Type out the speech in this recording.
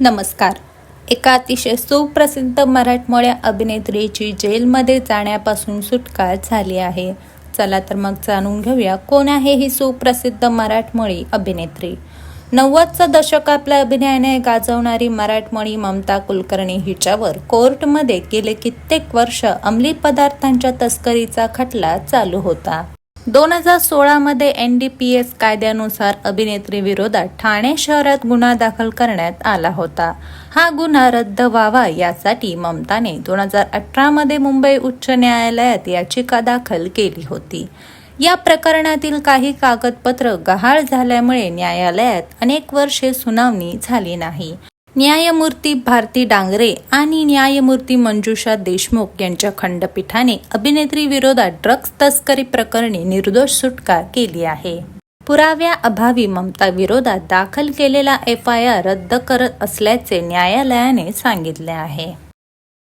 नमस्कार. एका अतिशय सुप्रसिद्ध मराठमोळ्या अभिनेत्रीची जेलमध्ये जाण्यापासून सुटका झाली आहे. चला तर मग जाणून घेऊया कोण आहे ही सुप्रसिद्ध मराठमोळी अभिनेत्री. नव्वदचं दशक आपल्या अभिनयाने गाजवणारी मराठमोळी ममता कुलकर्णी हिच्यावर कोर्टमध्ये गेले कित्येक वर्ष अंमली पदार्थांच्या तस्करीचा खटला चालू होता. दोन हजार सोळामध्ये एन डी पी एस कायद्यानुसार अभिनेत्री विरोधात ठाणे शहरात गुन्हा दाखल करण्यात आला होता. हा गुन्हा रद्द व्हावा यासाठी ममताने दोन हजार अठरामध्ये मुंबई उच्च न्यायालयात याचिका दाखल केली होती. या प्रकरणातील काही कागदपत्र गहाळ झाल्यामुळे न्यायालयात अनेक वर्षे सुनावणी झाली नाही. न्यायमूर्ती भारती डांगरे आणि न्यायमूर्ती मंजुषा देशमुख यांच्या खंडपीठाने अभिनेत्री विरोधात ड्रग्ज तस्करी प्रकरणी निर्दोष सुटका केली आहे. पुराव्या अभावी ममता विरोधात दाखल केलेला एफ आय आर रद्द करत असल्याचे न्यायालयाने सांगितले आहे.